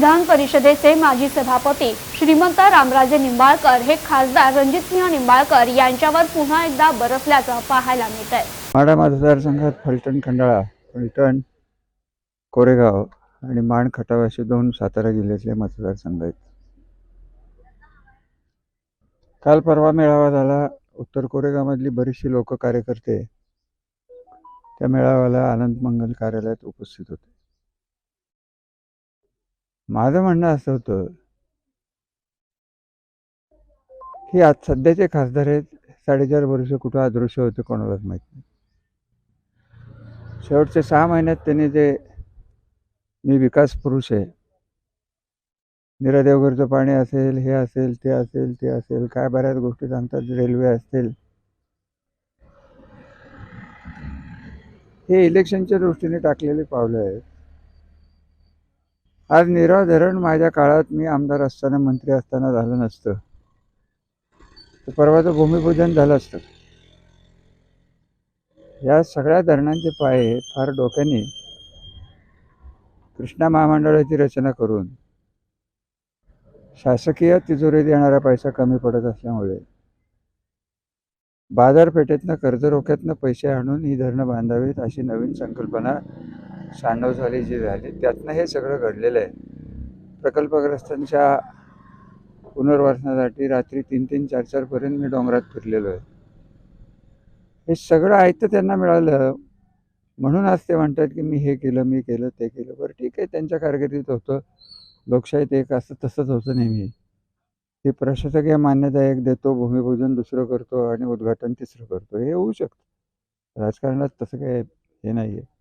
विधान परिषदेचे माजी सभापती श्रीमंत रामराजे निंबाळकर हे खासदार रणजितसिंह निंबाळकर यांच्यावर पुन्हा एकदा बरसल्याचं पाहायला मिळत आहे माडा मतदारसंघात फलटण खंडाळा फलटण कोरेगाव आणि माण खटाव असे दोन सातारा जिल्ह्यातले मतदारसंघ आहेत. काल परवा मेळावा झाला. उत्तर कोरेगावमधली बरीचशी लोक कार्यकर्ते त्या मेळाव्याला आनंद मंगल कार्यालयात उपस्थित होते. माझं म्हणणं असं होतं की आज सध्याचे खासदार आहेत साडेचार वर्ष कुठं अदृश्य होते कोणालाच माहीत नाही. शेवटच्या सहा महिन्यात त्यांनी जे मी विकास पुरुष आहे नीरा देवघरचं पाणी असेल हे असेल ते असेल ते असेल काय बऱ्याच गोष्टी सांगतात रेल्वे असतील. हे इलेक्शनच्या दृष्टीने टाकलेले पावलं आहेत. आज निरा धरण माझ्या काळात मी आमदार असताना मंत्री असताना झालं नसतं. तर परवाचं भूमिपूजन झालं असतं. या सगळ्या धरणांचे पाये फार डोक्याने कृष्णा महामंडळाची रचना करून शासकीय तिजोरीत येणारा पैसा कमी पडत असल्यामुळे बाजारपेठेतनं कर्जरोख्यातनं पैसे आणून ही धरणं बांधावीत अशी नवीन संकल्पना शहाण्णव झाली जी झाली त्यातनं हे सगळं घडलेलं आहे. प्रकल्पग्रस्तांच्या पुनर्वसनासाठी रात्री तीन तीन चार चारपर्यंत मी डोंगरात फिरलेलो आहे. हे सगळं ऐकतं त्यांना मिळालं. म्हणून आज ते म्हणतात की मी हे केलं मी केलं ते केलं. बरं ठीक आहे त्यांच्या कारकिर्दीत होतं. लोकशाहीत एक असं तसंच होतं नेहमी. ते प्रशासकीय मान्यता एक देतो भूमिपूजन दुसरं करतो आणि उद्घाटन तिसरं करतो. हे होऊ शकतं. राजकारणात तसं काय हे नाही आहे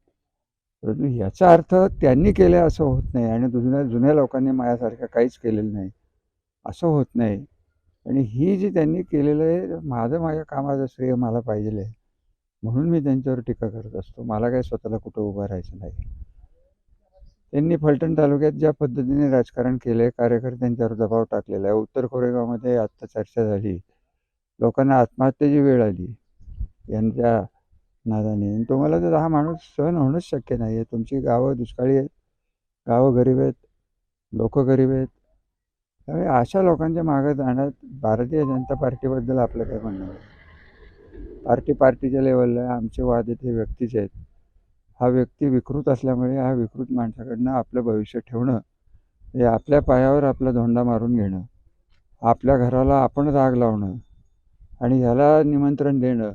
परंतु याचा अर्थ त्यांनी केलं असं होत नाही आणि जुन्या जुन्या लोकांनी माझ्यासारखं काहीच केलेलं नाही. असं होत नाही. आणि ही जी त्यांनी केलेलं आहे माझं माझ्या कामाचं श्रेय मला पाहिजे आहे. म्हणून मी त्यांच्यावर टीका करत असतो. मला काही स्वतःला कुठं उभं राहायचं नाही. त्यांनी फलटण तालुक्यात ज्या पद्धतीने राजकारण केलं आहे कार्यकर्त्यांच्यावर दबाव टाकलेला आहे. उत्तर कोरेगावमध्ये आत्ता चर्चा झाली. लोकांना आत्महत्येची वेळ आली. यांच्या नादाने. आणि तुम्हाला तर हा माणूस सहन होणंच शक्य नाही आहे. तुमची गावं दुष्काळी आहेत. गावं गरीब आहेत. लोक गरीब आहेत. त्यामुळे अशा लोकांच्या मागे जाण्यात भारतीय जनता पार्टीबद्दल आपलं काय म्हणणं आहे? पार्टी पार्टीच्या लेवलला आमचे वाद येथे व्यक्तीचे आहेत. हा व्यक्ती विकृत असल्यामुळे हा विकृत माणसाकडनं आपलं भविष्य ठेवणं हे आपल्या पायावर आपला धोंडा मारून घेणं आपल्या घराला आपणच आग लावणं आणि ह्याला निमंत्रण देणं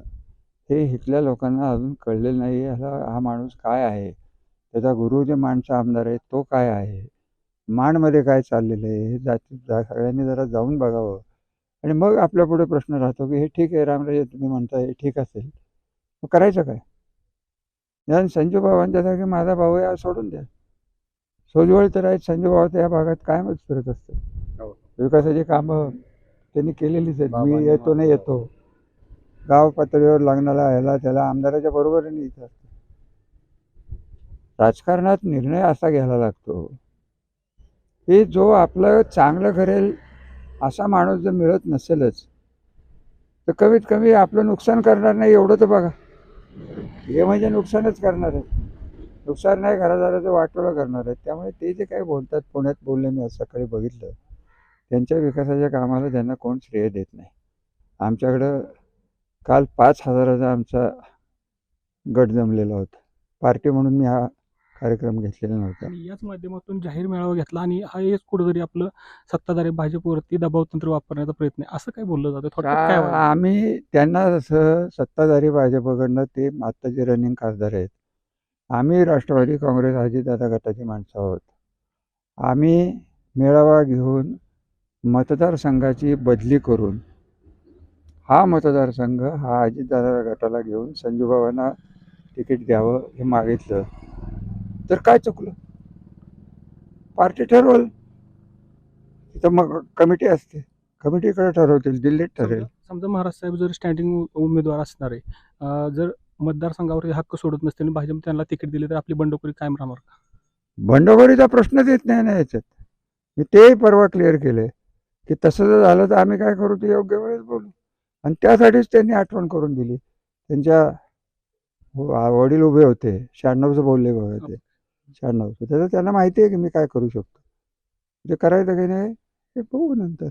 हे इथल्या लोकांना अजून कळलेलं नाही ह्याला हा माणूस काय आहे? त्याचा गुरु जे माणसं आमदार आहे तो काय आहे? माणमध्ये काय चाललेलं आहे? हे जाती जा सगळ्यांनी जरा जाऊन बघावं. आणि मग आपल्या पुढे प्रश्न राहतो की हे ठीक आहे रामराजे तुम्ही म्हणताय हे ठीक असेल. मग करायचं काय? निदान संजू भावांच्यासारखे माझा भाऊ आहे सोडून द्या. सोजवळ तर आहेत संजू भाऊ तर या भागात कायमच फिरत असतं विकासाची कामं त्यांनी केलेलीच आहेत. मी येतो नाही येतो. गाव पातळीवर लागणारा ह्याला त्याला आमदाराच्या बरोबरीने इथं असतं. राजकारणात निर्णय असा घ्यायला लागतो. की जो आपलं चांगलं करेल असा माणूस जर मिळत नसेलच तर कमीत कमी आपलं नुकसान करणार नाही एवढं तर बघा. हे म्हणजे नुकसानच करणार आहे. नुकसान नाही करा झालं तर वाटोळं करणार आहे. त्यामुळे ते जे काही बोलतात पुण्यात बोलले मी आज सकाळी बघितलं त्यांच्या विकासाच्या कामाला त्यांना कोण श्रेय देत नाही. आमच्याकडं काल पाच हजाराचा आमचा गट जमलेला होता. पार्टी म्हणून मी हा कार्यक्रम घेतलेला नव्हता. आणि याच माध्यमातून जाहीर मेळावा घेतला आणि हा एक कुठेतरी आपलं सत्ताधारी भाजपवरती दबाव तंत्र वापरण्याचा प्रयत्न आहे. असं काय बोललं जातं? वाटतं? आम्ही त्यांना जसं सत्ताधारी भाजपकडनं ते आत्ताचे रनिंग खासदार आहेत आम्ही राष्ट्रवादी काँग्रेस अजितदादा गटाची माणसं आहोत. आम्ही मेळावा घेऊन मतदारसंघाची बदली करून हा मतदारसंघ हा अजितदादा गटाला घेऊन संजूबाबांना तिकीट द्यावं हे मागितलं. तर काय चुकलं? पार्टी ठरवल. तिथं मग कमिटी असते. कमिटीकडे ठरवतील दिल्लीत ठरेल. समजा- महाराज साहेब जर स्टँडिंग उमेदवार असणार आहे जर मतदारसंघावर हक्क सोडत नसते आणि भाजप त्यांना तिकीट दिले तर आपली बंडखोरी कायम राहणार का? बंडखोरीचा प्रश्नच येत नाही ना याच्यात. मी तेही परवा क्लिअर केले की तसं जर झालं तर आम्ही काय करू? ते योग्य वेळेस बोलू. आणि त्यासाठीच त्यांनी आठवण करून दिली. त्यांच्या वडील उभे होते. शहाण्णवचं बोलले बघा ते. शहाण्णवचं. त्याचं त्यांना माहिती आहे की मी काय करू शकतो. जे करायचं काही नाही हे बघू नंतर.